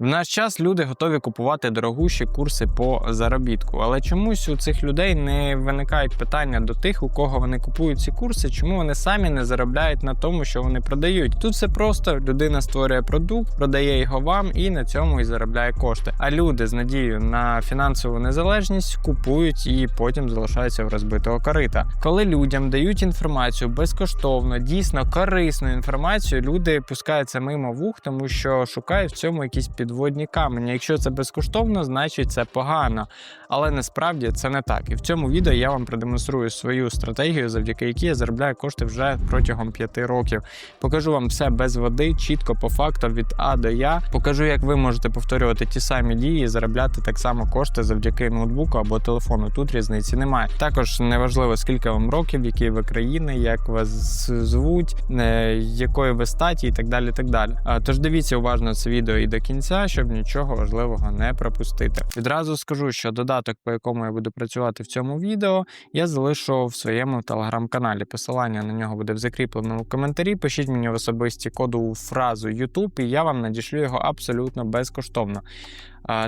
В наш час люди готові купувати дорогущі курси по заробітку, але чомусь у цих людей не виникають питання до тих, у кого вони купують ці курси, чому вони самі не заробляють на тому, що вони продають. Тут все просто людина створює продукт, продає його вам і на цьому і заробляє кошти. А люди з надією на фінансову незалежність купують і потім залишаються в розбитого корита. Коли людям дають інформацію безкоштовно, дійсно корисну інформацію, люди пускаються мимо вух, тому що шукають в цьому якісь підводні камені. Якщо це безкоштовно, значить це погано. Але насправді це не так. І в цьому відео я вам продемонструю свою стратегію, завдяки якій я заробляю кошти вже протягом п'яти років. Покажу вам все без води, чітко по факту від А до Я. Покажу, як ви можете повторювати ті самі дії і заробляти так само кошти завдяки ноутбуку або телефону. Тут різниці немає. Також неважливо, скільки вам років, які ви країни, як вас звуть, е, якої ви статі і так далі. так далі. Тож дивіться уважно це відео і до кінця, щоб нічого важливого не пропустити. Відразу скажу, що додаток, по якому я буду працювати в цьому відео, я залишу в своєму телеграм-каналі. Посилання на нього буде в закріпленому коментарі. Пишіть мені в особисті кодову фразу YouTube, і я вам надішлю його абсолютно безкоштовно.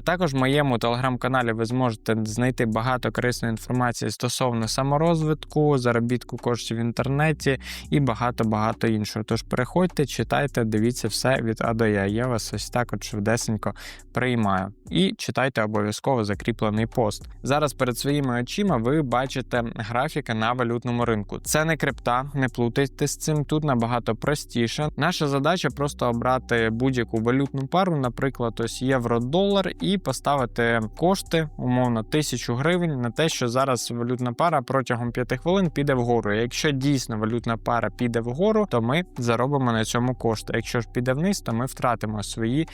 Також в моєму телеграм-каналі ви зможете знайти багато корисної інформації стосовно саморозвитку, заробітку коштів в інтернеті і багато-багато іншого. Тож переходьте, читайте, дивіться все від А до Я. Я вас ось так от швидесенько приймаю. І читайте обов'язково закріплений пост. Зараз перед своїми очима ви бачите графіка на валютному ринку. Це не крипта, не плутайте з цим. Тут набагато простіше. Наша задача просто обрати будь-яку валютну пару, наприклад, ось євро-долар, і поставити кошти, умовно, тисячу гривень на те, що зараз валютна пара протягом 5 хвилин піде вгору. Якщо дійсно валютна пара піде вгору, то ми заробимо на цьому кошти. Якщо ж піде вниз, то ми втратимо свої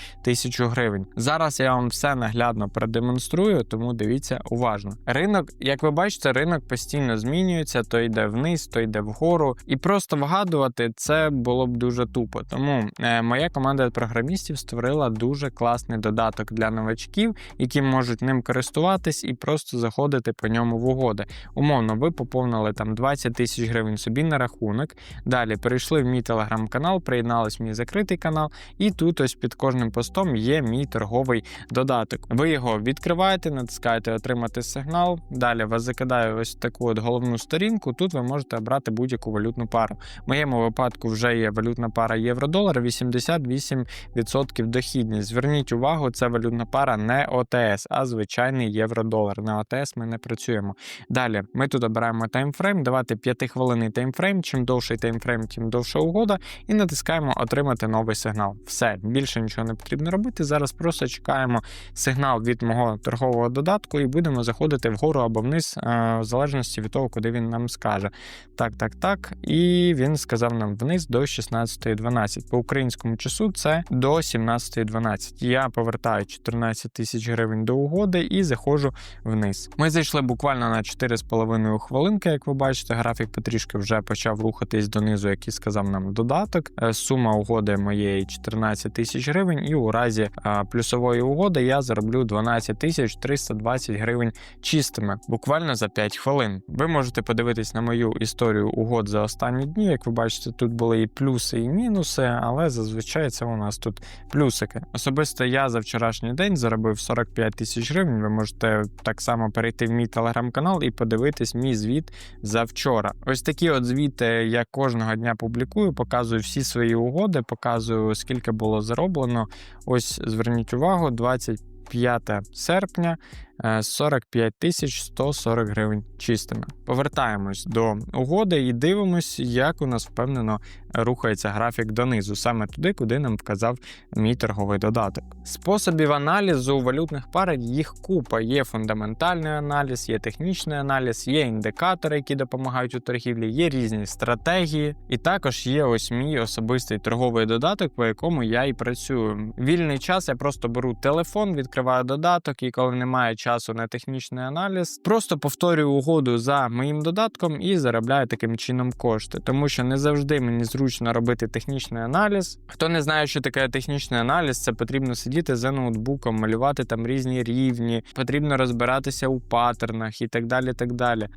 тисячу гривень. Зараз я вам все наглядно продемонструю, тому дивіться уважно. Ринок, як ви бачите, ринок постійно змінюється, то йде вниз, то йде вгору. І просто вгадувати це було б дуже тупо. Тому е, моя команда програмістів створила дуже класний додаток для новачків, які можуть ним користуватись і просто заходити по ньому в угоди. Умовно, ви поповнили там 20 тисяч гривень собі на рахунок. Далі перейшли в мій телеграм-канал, приєднались в мій закритий канал, і тут ось під кожним постом є мій торговий додаток. Ви його відкриваєте, натискаєте отримати сигнал. Далі вас закидає ось таку от головну сторінку. Тут ви можете обрати будь-яку валютну пару. В моєму випадку вже є валютна пара євро-долар, 88% дохідність. Зверніть увагу, це валютна пара не ОТС, а звичайний євро-долар. На ОТС ми не працюємо. Далі ми тут обираємо таймфрейм, давати 5-хвилинний таймфрейм. Чим довший таймфрейм, тим довша угода, і натискаємо отримати новий сигнал. Все, більше нічого не потрібно робити. Зараз просто чекаємо сигнал від мого торгового додатку і будемо заходити вгору або вниз, е, в залежності від того, куди він нам скаже. Так, так, так. І він сказав нам вниз до 16.12. По українському часу це до 17.12. Я повертаю 14 тисяч гривень до угоди і заходжу вниз. Ми зайшли буквально на 4,5 хвилинки. Як ви бачите, графік потрішки вже почав рухатись донизу, як і сказав нам додаток. Е, Сума угоди моєї 14 тисяч гривень, і у разі е, плюсової угоди я зароблю 12 тисяч 320 гривень чистими, буквально за 5 хвилин. Ви можете подивитись на мою історію угод за останні дні. Як ви бачите, тут були і плюси, і мінуси, але зазвичай це у нас тут плюсики. Особисто я за вчорашній день заробив 45 тисяч гривень. Ви можете так само перейти в мій телеграм-канал і подивитись мій звіт за вчора. Ось такі от звіти я кожного дня публікую, показую всі свої угоди, показую скільки було зароблено. Ось зверніть увагу, 25 серпня. Е, 45 тисяч 140 гривень чистими. Повертаємось до угоди і дивимось, як у нас впевнено рухається графік донизу, саме туди, куди нам вказав мій торговий додаток. Способів аналізу валютних пар їх купа. Є фундаментальний аналіз, є технічний аналіз, є індикатори, які допомагають у торгівлі, є різні стратегії, і також є ось мій особистий торговий додаток, по якому я і працюю. Вільний час я просто беру телефон, відкриваю додаток, і коли немає на технічний аналіз. Просто повторюю угоду за моїм додатком і заробляю таким чином кошти, тому що не завжди мені зручно робити технічний аналіз. Хто не знає, що таке технічний аналіз, це потрібно сидіти за ноутбуком, малювати там різні рівні, потрібно розбиратися у паттернах і так далі. так далі.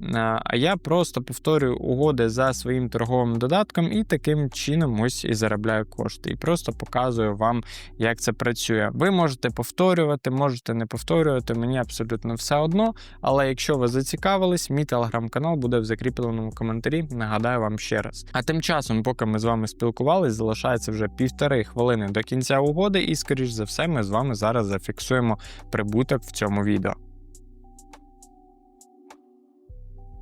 А я просто повторюю угоди за своїм торговим додатком і таким чином ось і заробляю кошти. І просто показую вам, як це працює. Ви можете повторювати, можете не повторювати, мені абсолютно все одно. Але якщо ви зацікавились, мій телеграм-канал буде в закріпленому коментарі. Нагадаю вам ще раз. А тим часом, поки ми з вами спілкувались, залишається вже півтори хвилини до кінця угоди, і скоріш за все, ми з вами зараз зафіксуємо прибуток в цьому відео.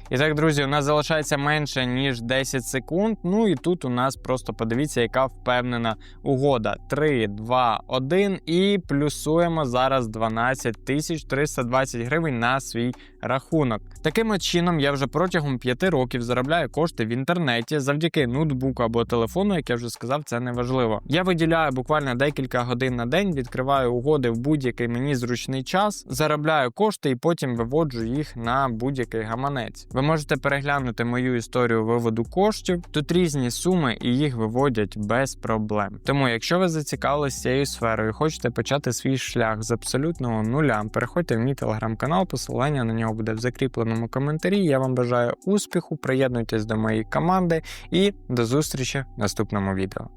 І так, друзі, у нас залишається менше ніж 10 секунд. Ну і тут у нас просто подивіться, яка впевнена угода. 3, 2, 1 і плюсуємо зараз 12 тисяч 320 гривень на свій рахунок. Таким чином я вже протягом 5 років заробляю кошти в інтернеті завдяки ноутбуку або телефону, як я вже сказав, це не важливо. Я виділяю буквально декілька годин на день, відкриваю угоди в будь-який мені зручний час, заробляю кошти і потім виводжу їх на будь-який гаманець. Ви можете переглянути мою історію виводу коштів. Тут різні суми і їх виводять без проблем. Тому, якщо ви зацікавилися цією сферою, і хочете почати свій шлях з абсолютного нуля, переходьте в мій телеграм-канал, посилання на нього буде в закріпленому коментарі. Я вам бажаю успіху, приєднуйтесь до моєї команди і до зустрічі в наступному відео.